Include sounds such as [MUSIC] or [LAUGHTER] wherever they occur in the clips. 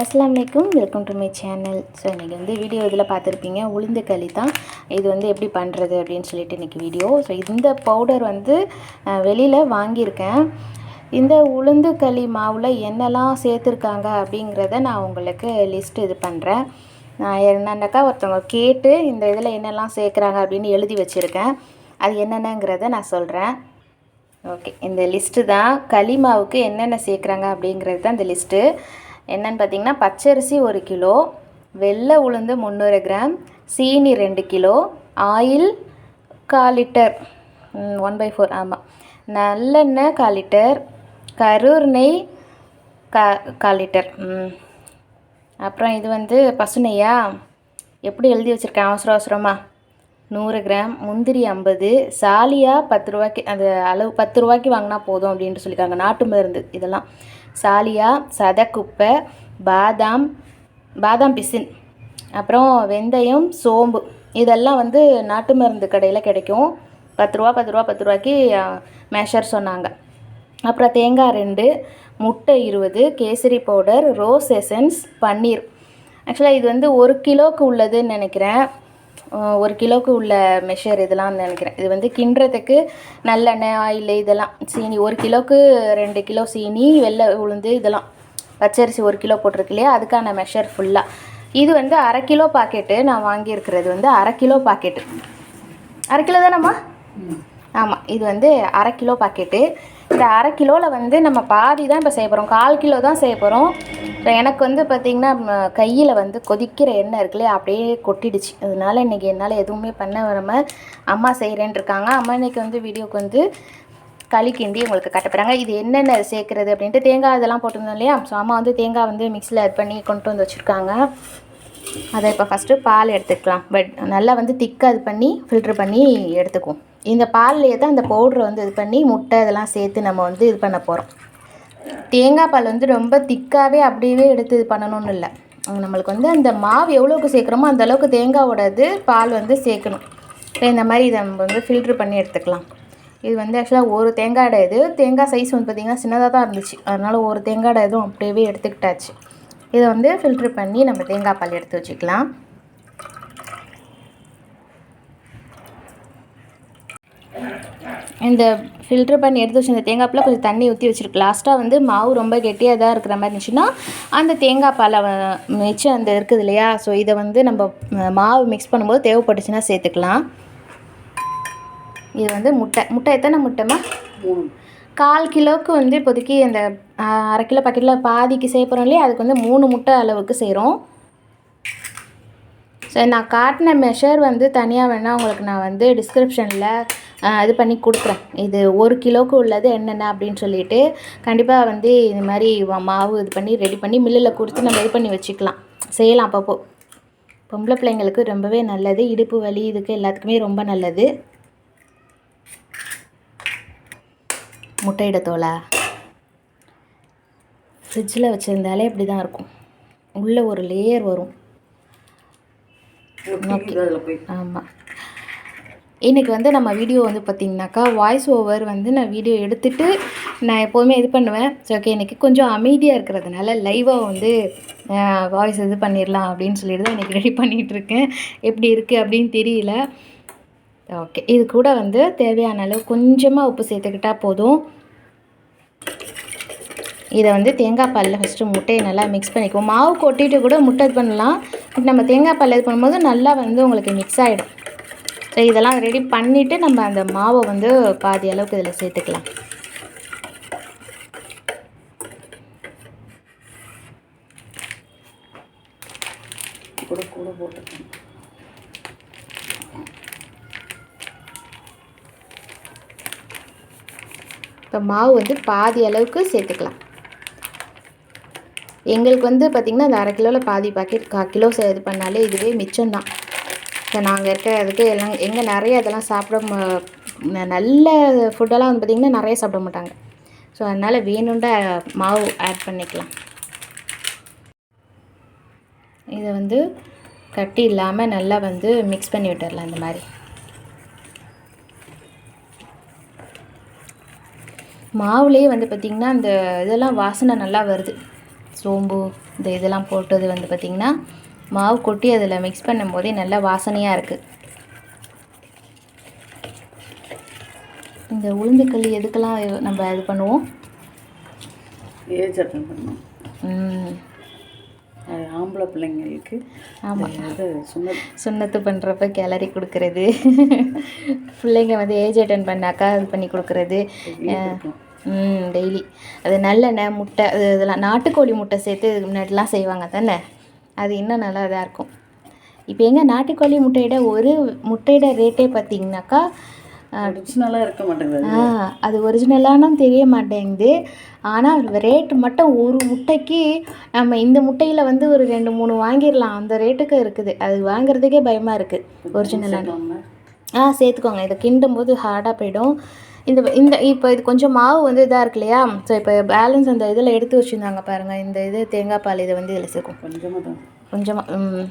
அஸ்லாம் வலைக்கும் welcome to my channel. So இன்றைக்கி வந்து வீடியோ இதில் பார்த்துருப்பீங்க. உளுந்து களி தான். இது வந்து எப்படி பண்ணுறது அப்படின்னு சொல்லிட்டு இன்றைக்கி வீடியோ. ஸோ இந்த பவுடர் வந்து வெளியில் வாங்கியிருக்கேன். இந்த உளுந்து களி மாவில் என்னெல்லாம் சேர்த்துருக்காங்க அப்படிங்கிறத நான் உங்களுக்கு லிஸ்ட் இது பண்ணுறேன் நான் என்னென்னாக்கா ஒருத்தவங்க கேட்டு இந்த இதில் என்னெல்லாம் சேர்க்குறாங்க அப்படின்னு எழுதி வச்சுருக்கேன். அது என்னென்னங்கிறத நான் சொல்கிறேன் ஓகே இந்த லிஸ்ட்டு தான். களி மாவுக்கு என்னென்ன சேர்க்குறாங்க அப்படிங்கிறது தான் இந்த லிஸ்ட்டு என்னென்னு பார்த்தீங்கன்னா பச்சரிசி ஒரு கிலோ வெள்ளை உளுந்து முந்நூறு கிராம் சீனி ரெண்டு கிலோ ஆயில் கால் லிட்டர். ஒன் பை ஃபோர் ஆமாம் நல்லெண்ணெய் கால் லிட்டர் கரூர் நெய் கா கால் லிட்டர். அப்புறம் இது வந்து பசுநெய்யா எப்படி எழுதி வச்சுருக்கேன்? அவசர அவசரமாக நூறு கிராம் முந்திரி ஐம்பது சாலியாக பத்து ரூபாய்க்கு அந்த அளவு பத்து ரூபாய்க்கு வாங்கினா போதும் அப்படின்ட்டு சொல்லியிருக்காங்க. நாட்டு மருந்து இதெல்லாம். சாலியா சதக்குப்பை பாதாம் பாதாம் பிசின். அப்புறம் வெந்தயம் சோம்பு. இதெல்லாம் வந்து நாட்டு மருந்து கடையில் கிடைக்கும். பத்து ரூபா பத்து ரூபா பத்து ரூபாய்க்கு மேஷர் சொன்னாங்க. அப்புறம் தேங்காய் ரெண்டு முட்டை இருபது கேசரி பவுடர் ரோஸ் எசன்ஸ் பன்னீர். ஆக்சுவலாக இது வந்து ஒரு கிலோவுக்கு உள்ளதுன்னு நினைக்கிறேன். ஒரு கிலோவுக்கு உள்ள மெஷர் இதெல்லாம் நினைக்கிறேன். இது வந்து கிண்டுறதுக்கு நல்லெண்ணெய் ஆயில் இதெல்லாம் சீனி. ஒரு கிலோவுக்கு ரெண்டு கிலோ சீனி வெள்ளை உளுந்து இதெல்லாம். பச்சரிசி ஒரு கிலோ போட்டிருக்கு இல்லையா? அதுக்கான மெஷர் ஃபுல்லாக இது வந்து அரை கிலோ பாக்கெட்டு நான் வாங்கியிருக்கிறது வந்து அரை கிலோ பாக்கெட்டு. அரை கிலோ தானம்மா? ஆமாம் இது வந்து அரை கிலோ பாக்கெட்டு. இந்த அரை கிலோவில் வந்து நம்ம பாதி தான் இப்போ செய்ய போகிறோம் கால் கிலோ தான் செய்ய போகிறோம் எனக்கு வந்து பார்த்திங்கன்னா கையில் வந்து கொதிக்கிற எண்ணெய் இருக்குல்லையே அப்படியே கொட்டிடுச்சு. அதனால இன்றைக்கி என்னால் எதுவுமே பண்ண வராமல் அம்மா செய்கிறேன் இருக்காங்க. அம்மா இன்றைக்கி வந்து வீடியோக்கு வந்து களி கிண்டி உங்களுக்கு கட்டப்படுறாங்க இது என்னென்ன சேர்க்குறது அப்படின்ட்டு தேங்காய் இதெல்லாம் போட்டிருந்தோம் இல்லையா? ஸோ அம்மா வந்து தேங்காய் வந்து மிக்சியில் ஆட் பண்ணி கொண்டு வந்து வச்சுருக்காங்க. அதை இப்போ ஃபஸ்ட்டு பால் எடுத்துக்கலாம். பட் நல்லா வந்து திக்காக இது பண்ணி ஃபில்ட்ரு பண்ணி எடுத்துக்குவோம். இந்த பால்லையே தான் அந்த பவுட்ரை வந்து இது பண்ணி முட்டை இதெல்லாம் சேர்த்து நம்ம வந்து இது பண்ண போகிறோம் தேங்காய் பால் வந்து ரொம்ப திக்காகவே அப்படியே எடுத்து இது பண்ணணும்னு இல்லை. நம்மளுக்கு வந்து அந்த மாவு எவ்வளோக்கு சேர்க்குறோமோ அந்தளவுக்கு அளவுக்கு இது பால் வந்து சேர்க்கணும். இப்போ இந்த மாதிரி இதை நம்ம வந்து ஃபில்ட்ரு பண்ணி எடுத்துக்கலாம். இது வந்து ஆக்சுவலாக ஒரு தேங்காய் இது தேங்காய் சைஸ் வந்து பார்த்திங்கன்னா சின்னதாக தான் இருந்துச்சு. அதனால் ஒரு தேங்காய் இதுவும் அப்படியே எடுத்துக்கிட்டாச்சு. இதை வந்து ஃபில்ட்ரு பண்ணி நம்ம தேங்காய் பால் எடுத்து வச்சுக்கலாம். இந்த ஃபில்ட்ரு பண்ணி எடுத்து வச்சு அந்த தேங்காய் கொஞ்சம் தண்ணி ஊற்றி வச்சுருக்கு. லாஸ்ட்டாக வந்து மாவு ரொம்ப கெட்டியாக தான் இருக்கிற மாதிரி இருந்துச்சுன்னா அந்த தேங்காய் பாலை மிச்சம் அந்த இருக்குது இல்லையா? ஸோ இதை வந்து நம்ம மாவு மிக்ஸ் பண்ணும்போது தேவைப்பட்டுச்சுன்னா சேர்த்துக்கலாம். இது வந்து முட்டை. முட்டை எத்தனை முட்டைமா கால் கிலோவுக்கு வந்து இப்போதைக்கு அந்த அரை கிலோ பாக்கெட்டில் பாதிக்கு செய்ய போகிறோம் இல்லையா? அதுக்கு வந்து மூணு முட்டை அளவுக்கு செய்கிறோம் ஸோ நான் காட்டின மெஷர் வந்து தனியாக வேணால் உங்களுக்கு நான் வந்து டிஸ்கிரிப்ஷனில் இது பண்ணி கொடுக்குறேன். இது ஒரு கிலோவுக்கு உள்ளது என்னென்ன அப்படின்னு சொல்லிட்டு கண்டிப்பாக வந்து இது மாதிரி மாவு இது பண்ணி ரெடி பண்ணி மில்லில் கொடுத்து நம்ம இது பண்ணி வச்சுக்கலாம். செய்யலாம் அப்பப்போ. பொம்பளை பிள்ளைங்களுக்கு ரொம்பவே நல்லது. இடுப்பு வலி இதுக்கு எல்லாத்துக்குமே ரொம்ப நல்லது. முட்டையிட தோலை. ஃப்ரிட்ஜில் வச்சுருந்தாலே இப்படி தான் இருக்கும். உள்ளே ஒரு லேயர் வரும். ஆமாம் இன்றைக்கி வந்து நம்ம வீடியோ வந்து பார்த்திங்கனாக்கா வாய்ஸ் ஓவர் வந்து நான் வீடியோ எடுத்துகிட்டு நான் எப்போதுமே இது பண்ணுவேன். ஸோ ஓகே இன்றைக்கி கொஞ்சம் அமைதியாக இருக்கிறதுனால லைவாக வந்து வாய்ஸ் இது பண்ணிடலாம் அப்படின்னு சொல்லிட்டு தான் இன்றைக்கி ரெடி பண்ணிகிட்ருக்கேன் எப்படி இருக்குது அப்படின்னு தெரியல. ஓகே இது கூட வந்து தேவையான அளவு கொஞ்சமாக உப்பு சேர்த்துக்கிட்டால் போதும். இதை வந்து தேங்காய் பாலில் ஃபஸ்ட்டு முட்டையை நல்லா மிக்ஸ் பண்ணிக்குவோம். மாவு கொட்டிட்டு கூட முட்டை இது பண்ணலாம். நம்ம தேங்காய் பால் இது பண்ணும்போது நல்லா வந்து உங்களுக்கு மிக்ஸ் ஆகிடும் ஸோ இதெல்லாம் ரெடி பண்ணிவிட்டு நம்ம அந்த மாவை வந்து பாதி அளவுக்கு இதில் சேர்த்துக்கலாம். கூட கூட போட்டுக்கணும் இப்போ மாவு வந்து பாதி அளவுக்கு சேர்த்துக்கலாம். எங்களுக்கு வந்து பார்த்திங்கன்னா அந்த அரை கிலோவில் பாதி பாக்கெட் கா கிலோ இது பண்ணாலே இதுவே மிச்சம்தான். இப்போ நாங்கள் இருக்க அதுக்கு எல்லாம் எங்கே நிறைய இதெல்லாம் சாப்பிட நல்ல ஃபுட்டெல்லாம் வந்து பார்த்திங்கன்னா நிறைய சாப்பிட மாட்டாங்க. ஸோ அதனால் வேணுண்ட மாவு ஆட் பண்ணிக்கலாம். இதை வந்து கட்டி இல்லாமல் நல்லா வந்து மிக்ஸ் பண்ணி விட்டுடலாம் இந்த மாதிரி. மாவுலேயே வந்து பார்த்திங்கன்னா அந்த இதெல்லாம் வாசனை நல்லா வருது. சோம்பு இந்த இதெல்லாம் போட்டது வந்து பார்த்திங்கன்னா மாவு கொட்டி அதில் மிக்ஸ் பண்ணும்போதே நல்லா வாசனையாக இருக்குது இந்த உளுந்துக்களி எதுக்கெல்லாம் நம்ம இது பண்ணுவோம்? ஏஜ் அட்டன் பண்ணணும் ம், அது ஆம்பளை பிள்ளைங்களுக்கு ஆமாம் அது சும்மா சுண்ணத்து பண்ணுறப்ப கிளறி கொடுக்கறது. பிள்ளைங்க வந்து ஏஜ் அட்டன் பண்ணாக்கா இது பண்ணி கொடுக்கறது. ம் டெய்லி. அது நல்லெண்ணெய் முட்டை அது இதெல்லாம் நாட்டுக்கோழி முட்டை சேர்த்து இதுக்கு முன்னாடிலாம் செய்வாங்க தானே? அது இன்னும் நல்லா இதாக இருக்கும். இப்போ எங்கே நாட்டுக்கோழி முட்டையிட ஒரு முட்டையோட ரேட்டே பார்த்தீங்கன்னாக்கா ஒரிஜினலாக இருக்க மாட்டேங்குது ஆ அது ஒரிஜினலானு தெரிய மாட்டேங்குது. ஆனால் ரேட்டு மட்டும் ஒரு முட்டைக்கு நம்ம இந்த முட்டையில் வந்து ஒரு ரெண்டு மூணு வாங்கிடலாம். அந்த ரேட்டுக்கு இருக்குது. அது வாங்குறதுக்கே பயமாக இருக்குது ஒரிஜினலான? ஆ சேர்த்துக்கோங்க. இதை கிண்டும் போது ஹார்டாக போயிடும். இந்த இந்த இப்போ இது கொஞ்சம் மாவு வந்து இதாக இருக்கு இல்லையா? ஸோ இப்போ பேலன்ஸ் அந்த இதில் எடுத்து வச்சுருந்தாங்க பாருங்கள் இந்த இது தேங்காய் பால் இதை வந்து இதில் சேர்க்கும். கொஞ்சமாக கொஞ்சமாக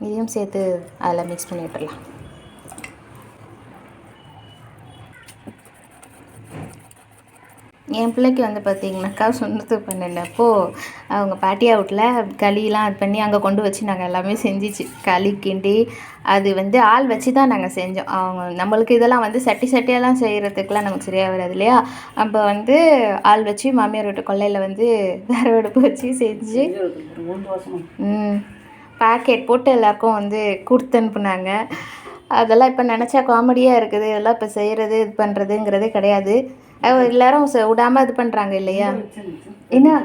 இதையும் சேர்த்து அதில் மிக்ஸ் பண்ணி விட்டுறலாம் என் பிள்ளைக்கு வந்து பார்த்தீங்கன்னாக்கா சுண்ணத்து பண்ணினப்போ அவங்க பாட்டியா வீட்டில் களியெலாம் இது பண்ணி அங்கே கொண்டு வச்சு நாங்கள் எல்லாமே செஞ்சிச்சு. களி கிண்டி அது வந்து ஆள் வச்சு தான் நாங்கள் செஞ்சோம். அவங்க நம்மளுக்கு இதெல்லாம் வந்து சட்டி சட்டியெல்லாம் செய்கிறதுக்குலாம் நமக்கு சரியாக வராது இல்லையா? அப்போ வந்து ஆள் வச்சு மாமியார் வீட்டு கொல்லையில் வந்து விறகடுப்பு வச்சு செஞ்சு ம் பேக்கெட் போட்டு எல்லாருக்கும் வந்து கொடுத்து அனுப்புனாங்க. அதெல்லாம் இப்போ நினச்சா காமெடியாக இருக்குது. இதெல்லாம் இப்போ செய்கிறது இது பண்ணுறதுங்கிறதே கிடையாது. எல்லாரும் ச- விடாம இது பண்ணுறாங்க இல்லையா? என்ன?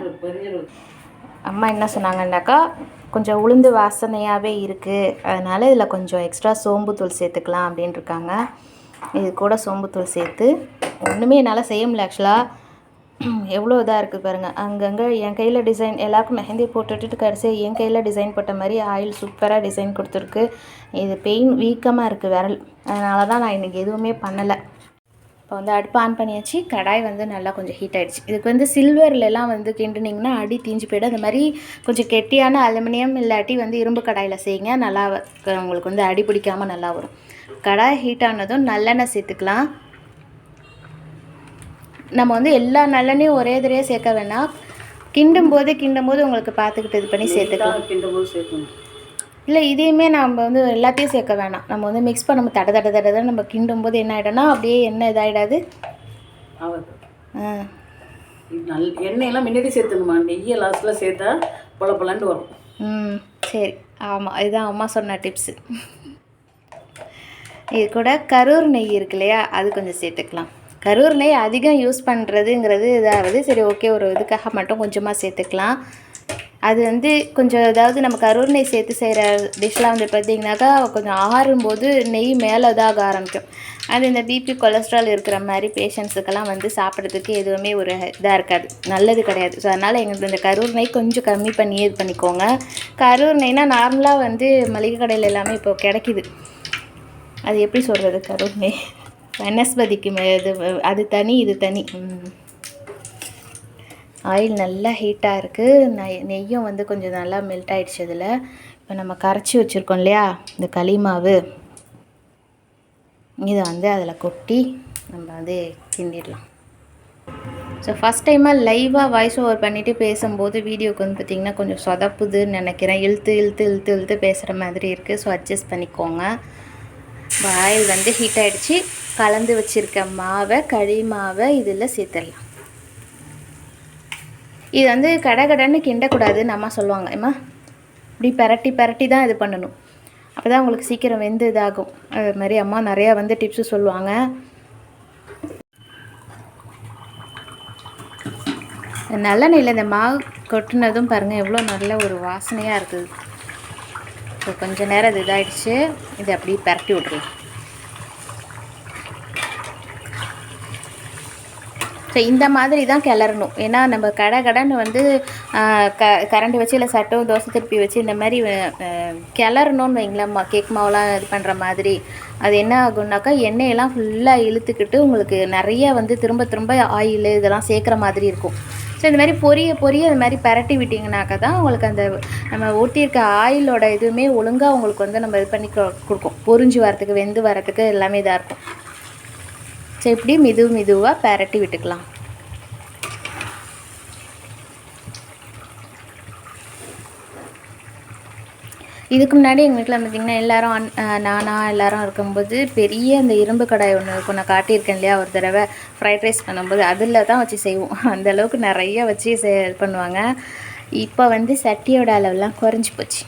அம்மா என்ன சொன்னாங்கன்னாக்கா கொஞ்சம் உளுந்து வாசனையாகவே இருக்குது அதனால் இதில் கொஞ்சம் எக்ஸ்ட்ரா சோம்புத்தூள் சேர்த்துக்கலாம் அப்படின்னு இருக்காங்க. இது கூட சோம்புத்தூள் சேர்த்து ஒன்றுமே என்னால் செய்ய முடியல ஆக்சுவலாக எவ்வளோ இதாக இருக்குது பாருங்கள் அங்கங்கே என் கையில் டிசைன் எல்லாருக்கும் மெஹந்தி போட்டுட்டு கடைசியாக என் கையில் டிசைன் போட்ட மாதிரி ஆயில் சூப்பராக டிசைன் கொடுத்துருக்கு. இது பெயின் வீக்கமாக இருக்குது விரல். அதனால தான் நான் இன்றைக்கி எதுவுமே பண்ணலை. இப்போ வந்து அடுப்பு ஆன் பண்ணியாச்சு கடாய் வந்து நல்லா கொஞ்சம் ஹீட் ஆயிடுச்சு. இதுக்கு வந்து சில்வர்லலாம் வந்து கிண்டுனீங்கன்னா அடி தீஞ்சு போயிடும். அந்த மாதிரி கொஞ்சம் கெட்டியான அலுமினியம் இல்லாட்டி வந்து இரும்பு கடாயில் செய்யுங்க. நல்லா உங்களுக்கு வந்து அடி பிடிக்காம நல்லா வரும். கடாய் ஹீட் ஆனதும் நல்லெண்ணெய் சேர்த்துக்கலாம். நம்ம வந்து எல்லா நல்லெண்ணையும் ஒரே தடவையாக சேர்க்க வேணாம். கிண்டும் போது கிண்டும் போது உங்களுக்கு பார்த்துக்கிட்டு இது பண்ணி சேர்த்துக்கலாம். கிண்டும் போது சேர்க்கணும். இல்லை இதையுமே நம்ம வந்து எல்லாத்தையும் சேர்க்க வேணாம். நம்ம வந்து மிக்ஸ் பண்ண தட தட தட நம்ம கிண்டும் போது என்ன ஆகிடும்னா அப்படியே எண்ணெய் இதாகிடாது ஆ. நல் எண்ணெயெல்லாம் முன்னாடி சேர்த்துணுமா நெய்யை லாஸ்ட்டில் சேர்த்தா பொல பொலன்ட்டு வரும். ம் சரி. ஆமாம் இதுதான் அம்மா சொன்ன டிப்ஸு இது கூட கரூர் நெய் இருக்கு இல்லையா? அது கொஞ்சம் சேர்த்துக்கலாம். கரூர் நெய் அதிகம் யூஸ் பண்ணுறதுங்கிறது இதாவது சரி ஓகே ஒரு இதுக்காக மட்டும் கொஞ்சமாக சேர்த்துக்கலாம். அது வந்து கொஞ்சம் அதாவது நம்ம கரூர் நெய் சேர்த்து செய்கிற டிஷ்லாம் வந்து பார்த்திங்கனாக்கா கொஞ்சம் ஆறும்போது நெய் மேலே இதாக ஆரம்பிக்கும். அது இந்த பிபி கொலஸ்ட்ரால் இருக்கிற மாதிரி பேஷண்ட்ஸுக்கெல்லாம் வந்து சாப்பிட்றதுக்கு எதுவுமே ஒரு இதாக இருக்காது. நல்லது கிடையாது. ஸோ அதனால் எங்களுக்கு இந்த கரூர் நெய் கொஞ்சம் கம்மி பண்ணி இது பண்ணிக்கோங்க. கரூர் நெய்னால் நார்மலாக வந்து மளிகை கடையில் எல்லாமே இப்போ கிடைக்குது. அது எப்படி சொல்கிறது கரூர் நெய் வனஸ்பதிக்கு இது அது தனி இது தனி. ஆயில் நல்லா ஹீட்டாக இருக்குது நெய் நெய்யும் வந்து கொஞ்சம் நல்லா மெல்ட் ஆகிடுச்சு இதில். இப்போ நம்ம கரைச்சி வச்சுருக்கோம் இல்லையா? இந்த களி மாவு இதை வந்து அதில் கொட்டி நம்ம வந்து கிண்டிடலாம். ஸோ ஃபஸ்ட் டைமாக லைவாக வாய்ஸ் ஓவர் பண்ணிவிட்டு பேசும்போது வீடியோக்கு வந்து பார்த்திங்கன்னா கொஞ்சம் சொதப்புதுன்னு நினைக்கிறேன். இழுத்து இழுத்து இழுத்து இழுத்து பேசுகிற மாதிரி இருக்குது ஸோ அட்ஜஸ்ட் பண்ணிக்கோங்க. இப்போ ஆயில் வந்து ஹீட் ஆகிடுச்சி கலந்து வச்சுருக்க மாவை களி மாவை இதில் சேர்த்துடலாம். இது வந்து கடை கடைன்னு கிண்டக்கூடாதுன்னு அம்மா சொல்லுவாங்க. ஏம்மா இப்படி பரட்டி பரட்டி தான் இது பண்ணணும். அப்போ தான் உங்களுக்கு சீக்கிரம் வெந்து இதாகும். அது மாதிரி அம்மா நிறையா வந்து டிப்ஸு சொல்லுவாங்க. நல்லெண்ணெயில் இந்த மாவு கொட்டினதும் பாருங்கள் எவ்வளோ நல்ல ஒரு வாசனையாக இருக்குது. இப்போ கொஞ்சம் நேரம் இது இதாகிடுச்சு இதை அப்படியே பரட்டி விட்ருவோம் ஸோ இந்த மாதிரி தான் கிளறணும். ஏன்னா நம்ம கடை கடைன்னு வந்து க கரண்டி வச்சு இல்லை சட்டம் தோசை திருப்பி வச்சு இந்த மாதிரி கிளறணும்னு வைங்களேன் கேக் மாவுலாம் இது பண்ணுற மாதிரி. அது என்ன ஆகும்னாக்கா எண்ணெயெல்லாம் ஃபுல்லாக இழுத்துக்கிட்டு உங்களுக்கு நிறைய வந்து திரும்ப திரும்ப ஆயில் இதெல்லாம் சேர்க்குற மாதிரி இருக்கும். ஸோ இந்த மாதிரி பொரிய பொரிய இந்த மாதிரி பரட்டி விட்டிங்கனாக்கா தான் உங்களுக்கு அந்த நம்ம ஊற்றியிருக்க ஆயிலோட இதுவுமே ஒழுங்காக உங்களுக்கு வந்து நம்ம இது பண்ணி கொடுக்கும். பொரிஞ்சு வரத்துக்கு வெந்து வரத்துக்கு எல்லாமே இதாக இருக்கும். ஸோ இப்படி மிது மிதுவாக பரட்டி விட்டுக்கலாம். இதுக்கு முன்னாடி எங்கள் வீட்டில் பார்த்திங்கன்னா எல்லோரும் அன் நானாக எல்லோரும் இருக்கும்போது பெரிய அந்த இரும்பு கடாய் ஒன்று இருக்கும் நான் காட்டியிருக்கேன் இல்லையா ஒரு தடவை ஃப்ரைட் ரைஸ் பண்ணும்போது அதில் தான் வச்சு செய்வோம். [LAUGHS] அந்த அளவுக்கு நிறைய வச்சு செ பண்ணுவாங்க. இப்போ வந்து சட்டியோட அளவுலாம் குறைஞ்சி போச்சு.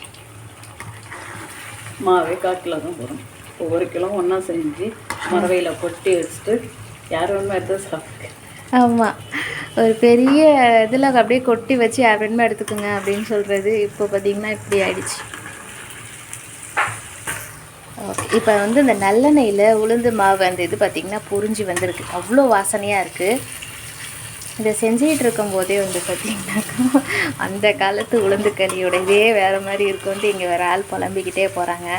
மாவே காட்டில் தான் போகிறோம் ஒவ்வொரு கிலோ ஒன்றா செஞ்சு மரவையில் கொட்டி வச்சுட்டு யார் வேணுமோ எடுத்து சாப்பிட்டு ஆமாம் ஒரு பெரிய இதில் அப்படியே கொட்டி வச்சு யார் வேணுமோ எடுத்துக்கோங்க அப்படின்னு சொல்கிறது இப்போ பார்த்திங்கன்னா இப்படி ஆயிடுச்சு. ஓகே. இப்போ வந்து இந்த நல்லெண்ணெயில் உளுந்து மாவு அந்த இது பார்த்திங்கன்னா புரிஞ்சு வந்திருக்கு. அவ்வளோ வாசனையாக இருக்குது இதை செஞ்சுக்கிட்டு இருக்கும்போதே வந்து பார்த்திங்கனாக்கா அந்த காலத்து உளுந்து களியோட இதே வேறு மாதிரி இருக்கும்ட்டு இங்கே வேறு ஆள் புலம்பிக்கிட்டே போகிறாங்க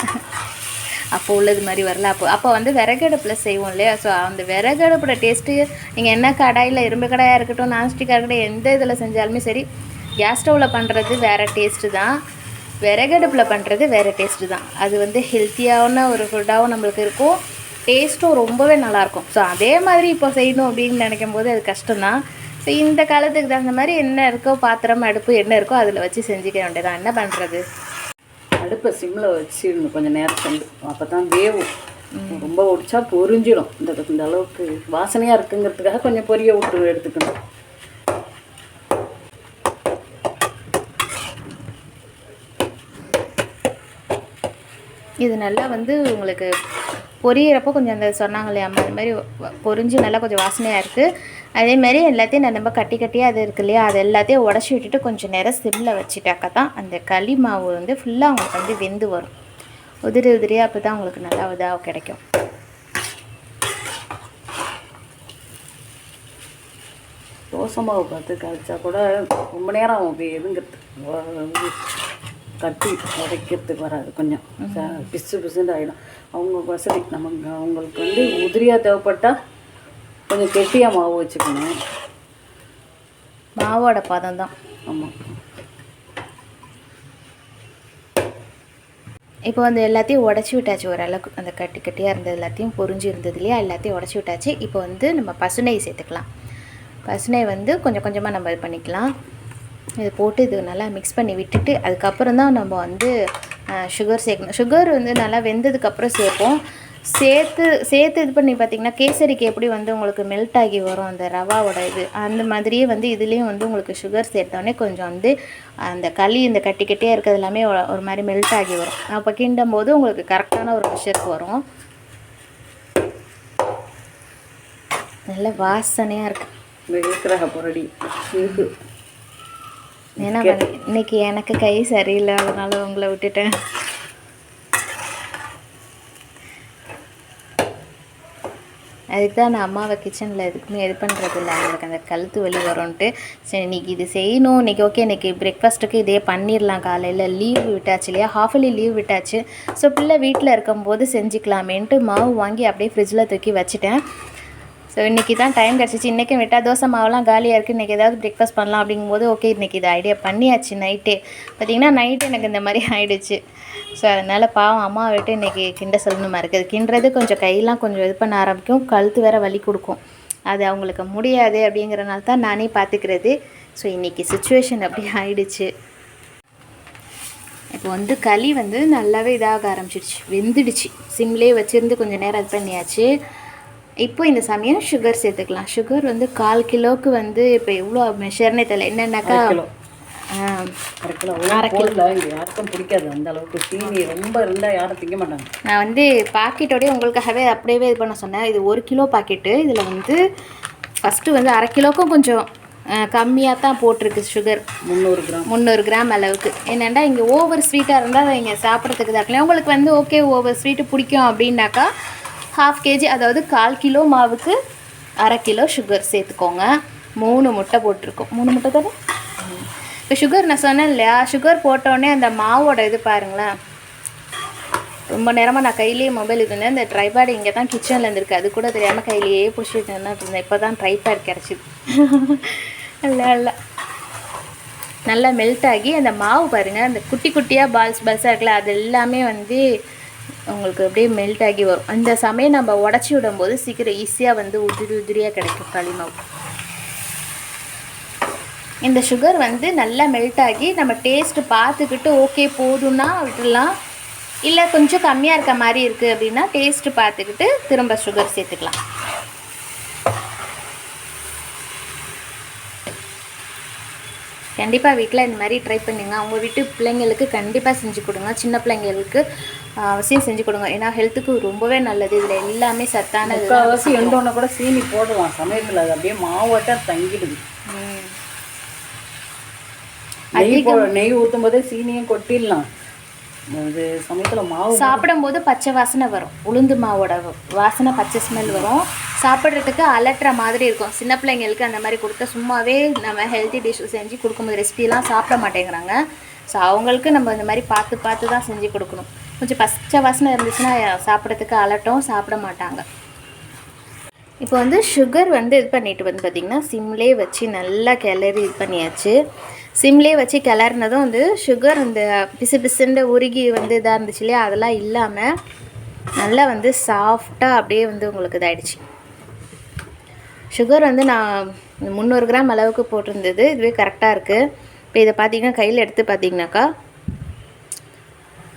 அப்போ உள்ளது மாதிரி வரல. அப்போ அப்போ வந்து விறகடுப்பில் செய்வோம் இல்லையா? ஸோ அந்த விறகடுப்போட டேஸ்ட்டு நீங்கள் என்ன கடாயில் இரும்பு கடாயாக இருக்கட்டும் நான்ஸ்டிக்காக இருக்கட்டும் எந்த இதில் செஞ்சாலுமே சரி கேஸ் ஸ்டவ்வில் பண்ணுறது வேறு டேஸ்ட்டு தான். விறகடுப்பில் பண்ணுறது வேறு டேஸ்ட்டு தான். அது வந்து ஹெல்த்தியான ஒரு ஃபுட்டாகவும் நம்மளுக்கு இருக்கும். டேஸ்ட்டும் ரொம்பவே நல்லாயிருக்கும் ஸோ அதே மாதிரி இப்போ செய்யணும் அப்படின்னு நினைக்கும் போது அது கஷ்டம்தான். ஸோ இந்த காலத்துக்கு தகுந்த மாதிரி என்ன இருக்கோ பாத்திரம் அடுப்பு என்ன இருக்கோ அதில் வச்சு செஞ்சுக்க வேண்டியதான் என்ன பண்ணுறது அடுப்பை சிம்மில் வச்சிடணும். கொஞ்சம் நேரம் செஞ்சு அப்போ தான் வேவும். ரொம்ப ஒடிச்சா பொரிஞ்சிடும். இந்த இந்த அளவுக்கு வாசனையாக இருக்குங்கிறதுக்காக கொஞ்சம் பொரிய விட்டு எடுத்துக்கணும். இது நல்லா வந்து உங்களுக்கு பொரியறப்போ கொஞ்சம் அந்த சொன்னாங்க இல்லையா அந்த மாதிரி பொரிஞ்சு நல்லா கொஞ்சம் வாசனையாக இருக்குது அதே மாதிரி எல்லாத்தையும் நான் நம்ம கட்டி கட்டியாக அது இருக்கு இல்லையா? அது எல்லாத்தையும் உடச்சி விட்டுட்டு கொஞ்சம் நேரம் சிம்மில் வச்சுட்டாக்கா தான் அந்த களி மாவு வந்து ஃபுல்லாக உங்களுக்கு வந்து வெந்து வரும். உதிரி உதிரியாக அப்போ தான் உங்களுக்கு நல்லா இதாக கிடைக்கும். தோசை மாவு பார்த்து கழிச்சா கூட ரொம்ப நேரம் எதுங்கிறது. கட்டி உடைக்கிறதுக்கு வராது கொஞ்சம். பிசு பிசுன்னு ஆகிடும் அவங்க வசதி நமக்கு அவங்களுக்கு வந்து உதிரியாக தேவைப்பட்டா கொஞ்சம் கெட்டியாக மாவு வச்சுக்கணும். மாவோட பதம் தான். ஆமாம் இப்போ வந்து எல்லாத்தையும் உடச்சி விட்டாச்சு ஓரளவுக்கு. அந்த கட்டி கட்டியாக இருந்தது எல்லாத்தையும் பொரிஞ்சு இருந்தது இல்லையா? எல்லாத்தையும் உடச்சி விட்டாச்சு. இப்போ வந்து நம்ம பசுனை சேர்த்துக்கலாம். பசுனை வந்து கொஞ்சம் கொஞ்சமாக நம்ம இது பண்ணிக்கலாம். இது போட்டு இது நல்லா மிக்ஸ் பண்ணி விட்டுட்டு அதுக்கப்புறம் தான் நம்ம வந்து சுகர் சேர்க்கணும். சுகர் வந்து நல்லா வெந்ததுக்கப்புறம் சேர்ப்போம். சேர்த்து சேர்த்து இது பண்ணி பார்த்தீங்கன்னா கேசரிக்கு எப்படி வந்து உங்களுக்கு மெல்ட் ஆகி வரும் அந்த ரவாவோட இது அந்த மாதிரியே வந்து இதுலேயும் வந்து உங்களுக்கு சுகர் சேர்த்தோடனே கொஞ்சம் வந்து அந்த களி இந்த கட்டி கட்டியாக இருக்கிறது எல்லாமே ஒரு மாதிரி மெல்ட் ஆகி வரும். அப்போ கிண்டும் போது உங்களுக்கு கரெக்டான ஒரு மெஷருக்கு வரும். நல்ல வாசனையாக இருக்குது ஏன்னா இன்னைக்கு எனக்கு கை சரியில்லை அதனால உங்களை விட்டுட்டேன். அதுக்கு தான் நான் அம்மாவை கிச்சனில் எதுக்குமே இது பண்ணுறது இல்லை அவங்களுக்கு அந்த கழுத்து வலி வரும்ன்ட்டு. சரி இன்னைக்கு இது செய்யணும். இன்னைக்கு ஓகே இன்றைக்கி பிரேக்ஃபாஸ்ட்டுக்கு இதே பண்ணிடலாம் காலையில். லீவ் விட்டாச்சு இல்லையா? ஹாஃபலி லீவ் விட்டாச்சு. ஸோ பிள்ளை வீட்டில் இருக்கும்போது செஞ்சுக்கலாமேன்ட்டு மாவு வாங்கி அப்படியே ஃப்ரிட்ஜில் தூக்கி வச்சுட்டேன். ஸோ இன்றைக்கி தான் டைம் கிடச்சிச்சு. இன்றைக்கும் விட்டால் தோசை மாவுலாம் காலியாக இருக்குது இன்றைக்கி ஏதாவது பிரேக்ஃபாஸ்ட் பண்ணலாம் அப்படிங்கும்போது ஓகே இன்றைக்கி இது ஐடியா பண்ணியாச்சு நைட்டே பார்த்தீங்கன்னா நைட்டு எனக்கு இந்த மாதிரி ஆகிடுச்சு ஸோ அதனால் பாவம் அம்மா விட்டு இன்றைக்கி கிண்ட சொல்லணுமா இருக்குது கிண்டுறது கொஞ்சம் கையெல்லாம் கொஞ்சம் இது பண்ண ஆரம்பிக்கும். கழுத்து வேறு வலி கொடுக்கும். அது அவங்களுக்கு முடியாது அப்படிங்கிறனால தான் நானே பார்த்துக்கிறது ஸோ இன்றைக்கி சுச்சுவேஷன் அப்படி ஆயிடுச்சு. இப்போ வந்து களி வந்து நல்லாவே இதாக ஆரம்பிச்சிடுச்சு. வெந்துடுச்சு. சிம்லேயே வச்சுருந்து கொஞ்சம் நேரம் இது பண்ணியாச்சு. இப்போ இந்த சமயம் சுகர் சேர்த்துக்கலாம். சுகர் வந்து கால் கிலோவுக்கு வந்து இப்போ எவ்வளோ மெஷர்னே தெரியல. என்னென்னாக்கா யாருக்கும் பிடிக்காது அந்த அளவுக்கு. சீனி ரொம்ப இருந்தால் யாரும் திங்க மாட்டாங்க. நான் வந்து பாக்கெட்டோடய உங்களுக்காகவே அப்படியே இது பண்ண சொன்னேன். இது ஒரு கிலோ பாக்கெட்டு. இதில் வந்து ஃபஸ்ட்டு வந்து அரை கிலோக்கும் கொஞ்சம் கம்மியாக தான் போட்டிருக்கு சுகர் முந்நூறு கிராம். முந்நூறு கிராம் அளவுக்கு. என்னென்னா இங்கே ஓவர் ஸ்வீட்டாக இருந்தால் இங்கே சாப்பிட்றதுக்கு தான் உங்களுக்கு வந்து ஓகே ஓவர் ஸ்வீட்டு பிடிக்கும் அப்படின்னாக்கா ஹாஃப் கேஜி அதாவது கால் கிலோ மாவுக்கு அரை கிலோ சுகர் சேர்த்துக்கோங்க. மூணு முட்டை போட்டிருக்கோம். மூணு முட்டை தானே? இப்போ சுகர் நான் சொன்னேன் இல்லையா? சுகர் போட்டோடனே அந்த மாவோட இது பாருங்களேன். ரொம்ப நேரமாக நான் கையிலேயே மொபைல் இருந்தேன். இந்த ட்ரைபேட் இங்கே தான் கிச்சனில் இருந்திருக்கு. அது கூட தெரியாமல் கையிலேயே பிடிச்சிட்டு இருந்தேன். இப்போ தான் ட்ரைபேட் கிடச்சிது. இல்லை இல்லை. நல்லா மெல்ட் ஆகி அந்த மாவு பாருங்கள் அந்த குட்டி குட்டியாக பால்ஸ் பால்ஸாக இருக்குல்ல அது எல்லாமே வந்து உங்களுக்கு அப்படியே மெல்ட் ஆகி வரும். அந்த சமயம் நம்ம உடச்சி விடும்போது சீக்கிரம் ஈஸியாக வந்து உதிரி உதிரியாக கிடைக்கும் களிமாவு. இந்த சுகர் வந்து நல்லா மெல்ட் ஆகி நம்ம டேஸ்ட்டு பார்த்துக்கிட்டு ஓகே போதும்னா விட்டுடலாம். இல்லை கொஞ்சம் கம்மியாக இருக்க மாதிரி இருக்குது அப்படின்னா டேஸ்ட்டு பார்த்துக்கிட்டு திரும்ப சுகர் சேர்த்துக்கலாம். கண்டிப்பாக வீட்டில் இந்த மாதிரி ட்ரை பண்ணுங்க. உங்கள் வீட்டு பிள்ளைங்களுக்கு கண்டிப்பாக செஞ்சு கொடுங்க. சின்ன பிள்ளைங்களுக்கு அவசியம் செஞ்சு கொடுங்க. ஏன்னா ஹெல்த்துக்கு ரொம்பவே நல்லது. இதில் எல்லாமே சத்தானது முக்கால்வாசி எண்டோன்னு கூட சீனி போடுவான். சமயத்தில் அது அப்படியே மாவட்டம் தங்கிடுது. நெய் போ நெய் ஊற்றும் போதே சீனியும் கொட்டிடலாம். அது சமயத்தில் மாவு சாப்பிடும்போது பச்சை வாசனை வரும். உளுந்து மாவோட வாசனை பச்சை ஸ்மெல் வரும். சாப்பிட்றதுக்கு அலட்டுற மாதிரி இருக்கும். சின்ன பிள்ளைங்களுக்கு அந்த மாதிரி கொடுத்தா சும்மாவே நம்ம ஹெல்த்தி டிஷ் செஞ்சு கொடுக்கும்போது ரெசிபிலாம் சாப்பிட மாட்டேங்கிறாங்க. ஸோ அவங்களுக்கு நம்ம இந்த மாதிரி பார்த்து பார்த்து தான் செஞ்சு கொடுக்கணும். கொஞ்சம் பச்சை வாசனை இருந்துச்சுன்னா சாப்பிட்றதுக்கு அலட்டும் சாப்பிட மாட்டாங்க. இப்போ வந்து சுகர் வந்து இது பண்ணிட்டு வந்து பார்த்திங்கன்னா சிம்லே வச்சு நல்லா கிளறி இது பண்ணியாச்சு. சிம்லே வச்சு கிளறினதும் வந்து சுகர் இந்த பிசு பிசுண்டு உருகி வந்து இதாக இருந்துச்சு இல்லையா? அதெல்லாம் இல்லாமல் நல்லா வந்து சாஃப்டாக அப்படியே வந்து உங்களுக்கு இதாயிடுச்சு. சுகர் வந்து நான் முந்நூறு கிராம் அளவுக்கு போட்டிருந்தது. இதுவே கரெக்டாக இருக்குது இப்போ இதை பார்த்தீங்கன்னா கையில் எடுத்து பார்த்தீங்கன்னாக்கா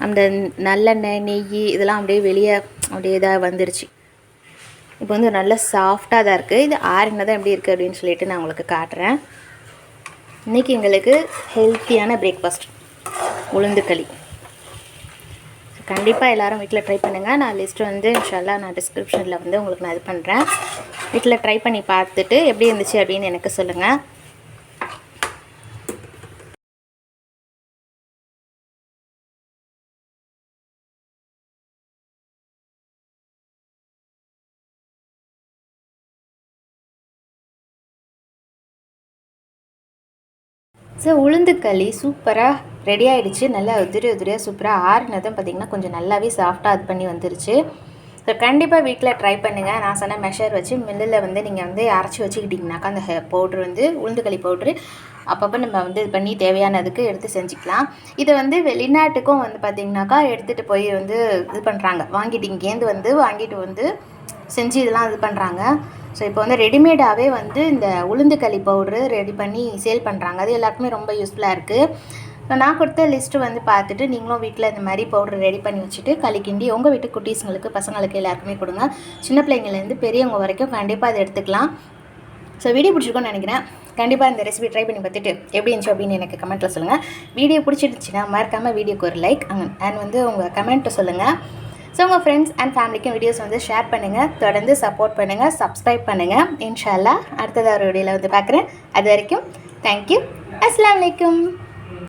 அந்த நல்லெண்ணெய் நெய் இதெல்லாம் அப்படியே வெளியே அப்படியே இதாக வந்துருச்சு. இப்போ வந்து நல்ல சாஃப்டாக தான் இருக்குது இது ஆறினதான் எப்படி இருக்குது அப்படின்னு சொல்லிட்டு நான் உங்களுக்கு காட்டுறேன். இன்றைக்கி எங்களுக்கு ஹெல்த்தியான பிரேக்ஃபாஸ்ட் உளுந்து களி. கண்டிப்பாக எல்லாரும் வீட்டில் ட்ரை பண்ணுங்கள் நான் லிஸ்ட்டு வந்து இன்ஷால்லா நான் டிஸ்கிரிப்ஷனில் வந்து உங்களுக்கு நான் இது பண்ணுறேன் வீட்டில் ட்ரை பண்ணி பார்த்துட்டு எப்படி இருந்துச்சு அப்படின்னு எனக்கு சொல்லுங்கள் ஸோ உளுந்து களி சூப்பராக ரெடி ஆகிடுச்சு நல்லா உதிரி உதிரியாக சூப்பராக ஆறுனதும் பார்த்திங்கன்னா கொஞ்சம் நல்லாவே சாஃப்டாக இது பண்ணி வந்துருச்சு. ஸோ கண்டிப்பாக வீட்டில் ட்ரை பண்ணுங்கள் நான் சொன்ன மெஷர் வச்சு மில்லில் வந்து நீங்கள் வந்து அரைச்சி வச்சுக்கிட்டிங்கனாக்கா அந்த பவுட்ரு வந்து உளுந்து களி பவுட்ரு அப்பப்போ நம்ம வந்து இது பண்ணி தேவையானதுக்கு எடுத்து செஞ்சுக்கலாம். இதை வந்து வெளிநாட்டுக்கும் வந்து பார்த்திங்கனாக்கா எடுத்துகிட்டு போய் வந்து இது பண்ணுறாங்க வாங்கிட்டு இங்கேருந்து வந்து வாங்கிட்டு வந்து செஞ்சு இதெல்லாம் இது பண்ணுறாங்க ஸோ இப்போ வந்து ரெடிமேடாகவே வந்து இந்த உளுந்து களி பவுட்ரு ரெடி பண்ணி சேல் பண்ணுறாங்க அது எல்லாருக்குமே ரொம்ப யூஸ்ஃபுல்லாக இருக்குது ஸோ நான் கொடுத்த லிஸ்ட்டு வந்து பார்த்துட்டு நீங்களும் வீட்டில் இந்த மாதிரி பவுடர் ரெடி பண்ணி வச்சுட்டு களி கிண்டி உங்கள் வீட்டு குட்டீஸுங்களுக்கு பசங்களுக்கு எல்லாருக்குமே கொடுங்க. சின்ன பிள்ளைங்கள்லேருந்து பெரியவங்க வரைக்கும் கண்டிப்பாக அதை எடுத்துக்கலாம். ஸோ வீடியோ பிடிச்சிருக்கோன்னு நினைக்கிறேன். கண்டிப்பாக இந்த ரெசிபி ட்ரை பண்ணி பார்த்துட்டு எப்படி இருந்துச்சு அப்படின்னு எனக்கு கமெண்ட்டில் சொல்லுங்கள் வீடியோ பிடிச்சிருந்துச்சின்னா மறக்காமல் வீடியோக்கு ஒரு லைக் அண்ட் வந்து உங்கள் கமெண்ட்டை சொல்லுங்கள் ஸோ உங்கள் ஃப்ரெண்ட்ஸ் அண்ட் ஃபேமிலிக்கும் வீடியோஸ் வந்து ஷேர் பண்ணுங்கள் தொடர்ந்து சப்போர்ட் பண்ணுங்கள் சப்ஸ்கிரைப் பண்ணுங்கள் இன்ஷால்லா அடுத்ததாக ஒரு வீடியோவில் வந்து பார்க்குறேன். அது வரைக்கும் தேங்க்யூ அஸ்லாம் வலைக்கம்